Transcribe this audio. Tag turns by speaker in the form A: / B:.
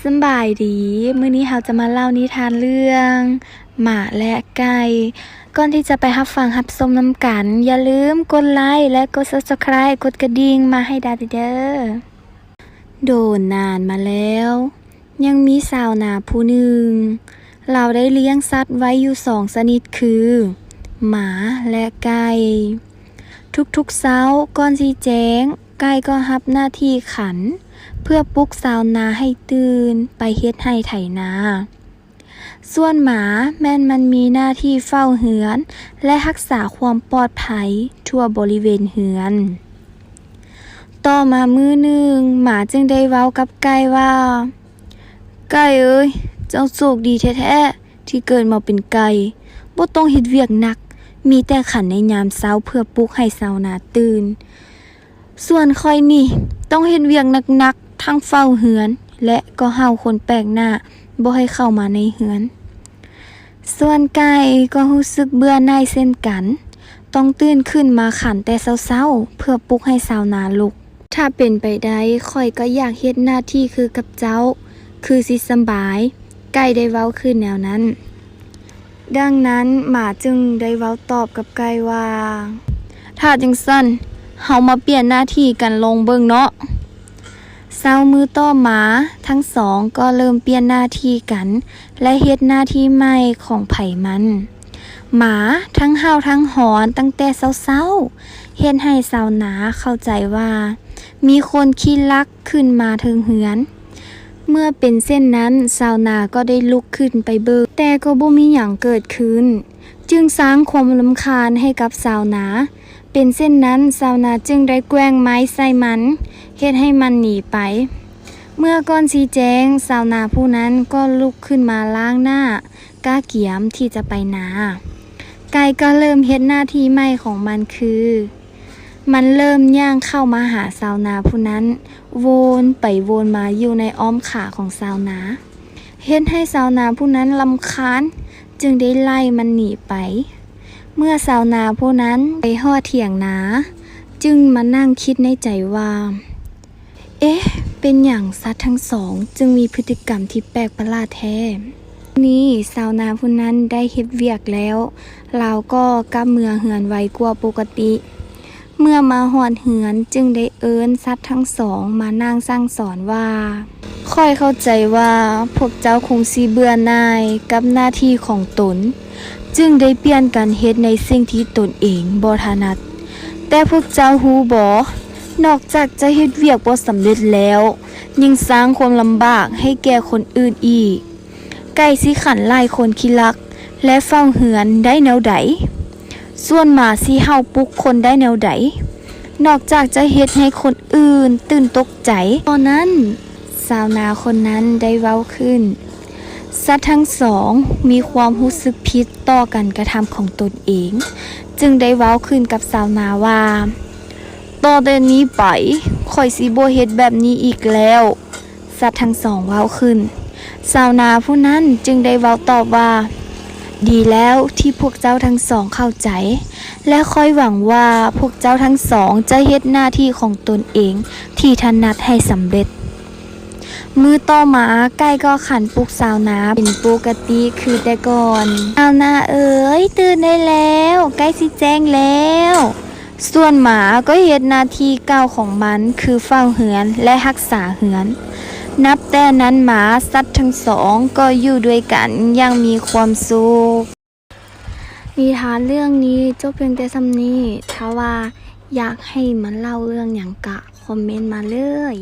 A: สบายดีมื้อนี้เราจะมาเล่านิทานเรื่อง หมาและไก่ก่อนที่จะไปรับฟังรับชมน้ำกัน อย่าลืมกดไลค์และกด Subscribe กดกระดิ่งมาให้ดาเด้อโดนนานมาแล้ว ยังมีสาวนาผู้หนึ่ง เราได้เลี้ยงสัตว์ไว้อยู่สองชนิดคือ หมาและไก่ทุกๆเช้าก่อนสีแจ้ง ไก่ก็รับหน้าที่ขัน เพื่อปลุกสาวนาให้ตื่นไปเฮ็ดให้ไถนา ส่วนหมาแม่นมันมีหน้าที่เฝ้าเหือน และรักษาความปลอดภัยทั่วบริเวณเหือน ต่อมามือหนึ่งหมาจึงได้เว้ากับไก่ว่า ไก่เอ้ย เจ้าโชคดีแท้ๆที่เกิดมาเป็นไก่บ่ต้องเฮ็ดเวียกหนัก มีแต่ขันในยามเช้าเพื่อปลุกให้สาวนาตื่น ส่วนคอยนี่ ต้องเฮ็ดเวียกหนักๆ ทั้งเฝ้าเหือน และก็เฮาคนแปลกหน้าบ่ให้เข้ามาในเหือน ส่วนไก่ก็รู้สึกเบื่อหน่ายเช่นกัน ต้องตื่นขึ้นมาขันแต่เช้าๆ เพื่อปลุกให้สาวนาลุก ถ้าเป็นไปได้ค่อยก็อยากเฮ็ดหน้าที่คือกับเจ้า คือสิสบาย ไก่ได้เว้าขึ้นแนวนั้น ดังนั้นหมาจึงได้เว้าตอบกับไก่ว่า ถ้าจังสั้นเฮามาเปลี่ยนหน้าที่กันลงเบิ่งเนาะ เช้ามือต่อมาทั้งสองก็เริ่มเปลี่ยนหน้าที่กัน และเฮ็ดหน้าที่ใหม่ของไผมัน หมาทั้งเห่าทั้งหอนตั้งแต่เช้าๆเฮ็ดให้สาวหนาเข้าใจว่า มีคนขี้ลักขึ้นมาถึงเหือน เมื่อเป็นเส้นนั้นสาวนาก็ได้ลุกขึ้นไปเบิกแต่ก็บ่มีหยังเกิดขึ้น จึงสร้างความลำคาญให้กับสาวนา เป็นเส้นนั้นสาวนาจึงได้แกว้งไม้ใส่มันเฮ็ดให้มันหนีไป เมื่อก้อนสีแจงสาวนาผู้นั้นก็ลุกขึ้นมาล้างหน้า ก้าเกียมที่จะไปนา ไก่ก็เริ่มเฮ็ดหน้าที่ใหม่ของมันคือ มันเริ่มย่างเข้ามาหาสาวนาผู้นั้นวนไปวนมาอยู่ในอ้อมขาของสาวนาเฮ็ดให้สาวนาผู้นั้นลำคาญ จึงได้ไล่มันหนีไป เมื่อสาวนาผู้นั้นไปห่อเถียงนา จึงมานั่งคิดในใจว่า เอ๊ะ เป็นอย่างสัตว์ทั้งสองจึงมีพฤติกรรมที่แปลกประหลาดแท้ นี่สาวนาผู้นั้นได้เฮ็ดเวียกแล้วเราก็กลับเมืองเหือนไวกว่าปกติ เมื่อมาหอดเหือนจึงได้เอิ้นสัตว์ทั้งสองมานั่งสร้างสอนว่า ค่อยเข้าใจว่าพวกเจ้าคงสีเบื่อหน่ายกับหน้าที่ของตน จึงได้เปลี่ยนกันเฮ็ดในสิ่งที่ตนเองบ่ถนัด แต่พวกเจ้าฮู้บ่นอกจากจะเฮ็ดเวียกบ่สำเร็จแล้ว ยังสร้างความลำบากให้แก่คนอื่นอีก ไก่สิขันไล่คนขี้ลัก และเฝ้าเหือนได้แนวใดส่วนหมาสิเห่าปุกคนได้แนวใดนอกจากจะเฮ็ดให้คนอื่นตื่นตกใจตอนนั้น สาวนาคนนั้นได้เว้าขึ้นสัตว์ทั้งสองมีความรู้สึกผิดต่อกันกระทำของตนเอง จึงได้เว้าขึ้นกับสาวนาว่าต่อแต่นี้ไปข่อยสิบ่เฮ็ดแบบนี้อีกแล้ว สัตว์ทั้งสองเว้าขึ้น สาวนาผู้นั้นจึงได้เว้าตอบว่า ดีแล้วที่พวกเจ้าทั้งสองเข้าใจ และค่อยหวังว่าพวกเจ้าทั้งสองจะเฮ็ดหน้าที่ของตนเองที่ถนัดให้สำเร็จ มือต่อมาไก่ก็ขันปลุกสาวนาเป็นปกติคือแต่ก่อนสาวนาเอ๋ยตื่นได้แล้ว ใกล้สิแจ้งแล้ว ส่วนหมาก็เฮ็ดนาทีเก่าของมันคือเฝ้าเหือนและรักษาเหือน นับแต่นั้นหมาสัตว์ทั้งสองก็อยู่ด้วยกันยังมีความสุขนิทานเรื่องนี้จบเพียงแต่สำนี้ถ้าว่าอยากให้มันเล่าเรื่องอย่างกะ คอมเมนต์มาเลย